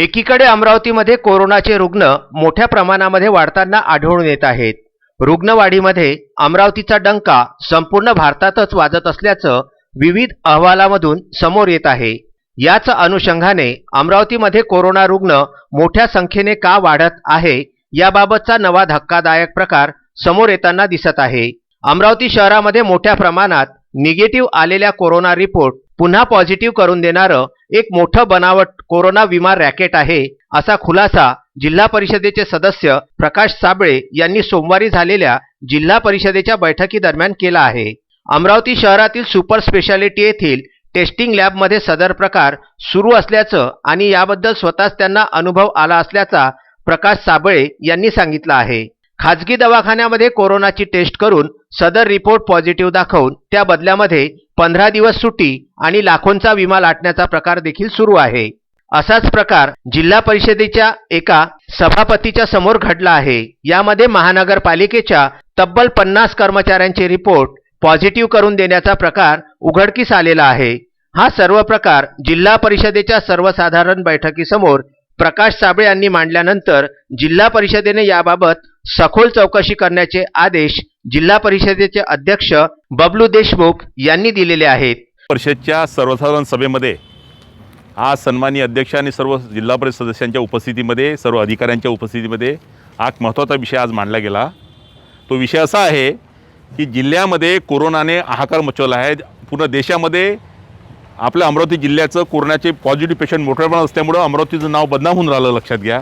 एकीकडे अमरावतीमध्ये कोरोनाचे रुग्ण मोठ्या प्रमाणामध्ये वाढताना आढळून येत आहेत. रुग्णवाढीमध्ये अमरावतीचा डंका संपूर्ण भारतातच वाजत असल्याचं विविध अहवालामधून समोर येत आहे. याच अनुषंगाने अमरावतीमध्ये कोरोना रुग्ण मोठ्या संख्येने का वाढत आहे याबाबतचा नवा धक्कादायक प्रकार समोर येताना दिसत आहे. अमरावती शहरामध्ये मोठ्या प्रमाणात निगेटिव्ह आलेल्या कोरोना रिपोर्ट पुन्हा पॉझिटिव्ह करून देणारं एक मोठं बनावट कोरोना विमा रॅकेट आहे असा खुलासा जिल्हा परिषदेचे सदस्य प्रकाश साबळे यांनी सोमवारी झालेल्या जिल्हा परिषदेच्या बैठकीदरम्यान केला आहे. अमरावती शहरातील सुपर स्पेशालिटी येथील टेस्टिंग लॅबमध्ये सदर प्रकार सुरू असल्याचं आणि याबद्दल स्वतःच त्यांना अनुभव आला असल्याचा प्रकाश साबळे यांनी सांगितलं आहे. खाजगी दवाखान्यामध्ये कोरोनाची टेस्ट करून सदर रिपोर्ट पॉझिटिव्ह दाखवून त्या बदल्यामध्ये पंधरा दिवस सुट्टी आणि लाखोंचा विमा लाटण्याचा प्रकार देखील सुरू आहे. असाच प्रकार जिल्हा परिषदेच्या एका सभापतीच्या समोर घडला आहे. यामध्ये महानगरपालिकेच्या तब्बल पन्नास कर्मचाऱ्यांचे रिपोर्ट पॉझिटिव्ह करून देण्याचा प्रकार उघडकीस आलेला आहे. हा सर्व प्रकार जिल्हा परिषदेच्या सर्वसाधारण बैठकीसमोर प्रकाश साबळे यांनी मांडल्यानंतर जिल्हा परिषदेने याबाबत सखोल चौकशी करण्याचे आदेश जिल्हा परिषदेचे अध्यक्ष बबलू देशमुख यांनी दिलेले आहेत. परिषदच्या सर्वसाधारण सभेमध्ये आज सन्माननीय अध्यक्ष आणि सर्व जिल्हा परिषद सदस्यांच्या उपस्थितीमध्ये सर्व अधिकाऱ्यांच्या उपस्थितीमध्ये हा महत्त्वाचा विषय आज मांडला गेला. तो विषय असा आहे की जिल्ह्यामध्ये कोरोनाने हाहाकार मचवला आहे. पूर्ण देशामध्ये आपल्या अमरावती जिल्ह्याचं कोरोनाचे पॉझिटिव्ह पेशंट मोठ्या प्रमाणात असल्यामुळं अमरावतीचं नाव बदनाम होऊन राहिलं लक्षात घ्या.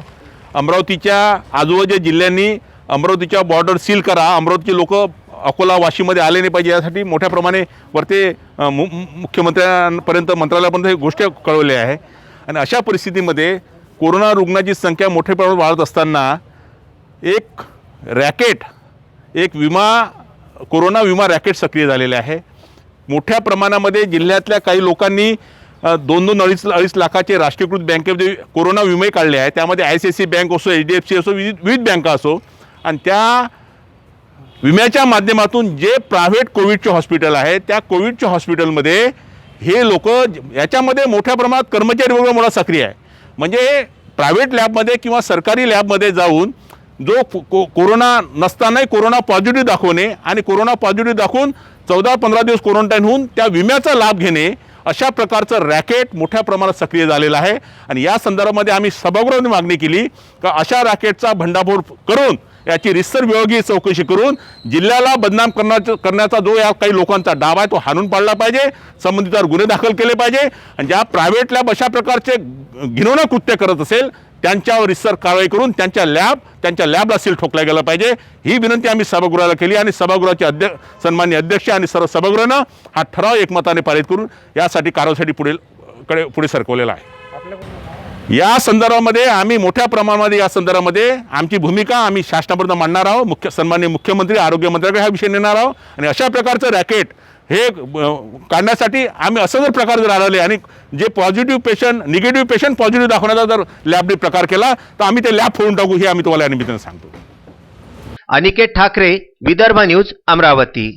अमरावतीच्या आजूबाजूच्या जिल्ह्यांनी अमरावतीच्या बॉर्डर सील करा. अमरावतीचे लोक अकोला वाशीमध्ये आले नाही पाहिजे. यासाठी मोठ्या प्रमाणे वरते मु मुख्यमंत्र्यांपर्यंत मंत्रालयापर्यंत हे गोष्ट कळवली आहे. आणि अशा परिस्थितीमध्ये कोरोना रुग्णाची संख्या मोठ्या प्रमाणात वाढत असताना एक रॅकेट एक विमा कोरोना विमा रॅकेट सक्रिय झालेले आहे. मोठ्या प्रमाणामध्ये जिल्ह्यातल्या काही लोकांनी दोन दोन अडीच अडीच लाखाचे राष्ट्रीयकृत बँकेमध्ये म्हणजे कोरोना विमे काढले आहे. त्यामध्ये I C I C bank असो एच डी एफ सी असो विविध विविध बँका असो. आणि त्या विम्याच्या माध्यमातून जे प्रायव्हेट कोविडचे हॉस्पिटल आहे त्या कोविडच्या हॉस्पिटलमध्ये हे लोक याच्यामध्ये मोठ्या प्रमाणात कर्मचारी वगैरे मोठा सक्रिय आहे. म्हणजे प्रायव्हेट लॅबमध्ये किंवा सरकारी लॅबमध्ये जाऊन जो को- को- कोरोना नसतानाही कोरोना पॉझिटिव्ह दाखवणे आणि कोरोना पॉझिटिव्ह दाखवून चौदा पंधरा दिवस क्वारंटाईन होऊन त्या विम्याचा लाभ घेणे अशा प्रकारचं रॅकेट मोठ्या प्रमाणात सक्रिय झालेलं आहे. आणि या संदर्भामध्ये आम्ही सभागृहाने मागणी केली का अशा रॅकेटचा भंडाफोड करून याची रिसर विभागीय चौकशी करून जिल्ह्याला बदनाम करण्याचा करण्याचा जो या काही लोकांचा डाव आहे तो हाणून पाडला पाहिजे संबंधितावर गुन्हे दाखल केले पाहिजे आणि ज्या प्रायव्हेट लॅब अशा प्रकारचे घिनवणं कृत्य करत असेल त्यांच्यावर रिसर कारवाई करून त्यांच्या लॅब त्यांच्या लॅबला सील ठोकला गेला पाहिजे. ही विनंती आम्ही सभागृहाला केली आणि सभागृहाचे अध्यक्ष सन्मान्य अध्यक्ष आणि सर्व सभागृहानं हा ठराव एकमताने पारित करून यासाठी कारवाईसाठी पुढील कडे पुढे सरकवलेला आहे. या संदर्भामध्ये आम्ही मोठ्या प्रमाणामध्ये या संदर्भामध्ये आमची भूमिका आम्ही शासनापर्यंत मांडणार आहोत. मुख्य सन्माननीय मुख्यमंत्री आरोग्यमंत्र्याकडे हा विषय नेणार आहोत. आणि अशा प्रकारचं रॅकेट हे काढण्यासाठी आम्ही असं जर प्रकार जर आढळले आणि जे positive patient negative patient positive दाखवण्याचा जर लॅबने प्रकार केला तर आम्ही ते लॅब फोडून टाकू हे आम्ही तुम्हाला या निमित्ताने सांगतो. अनिकेत ठाकरे विदर्भ न्यूज अमरावती.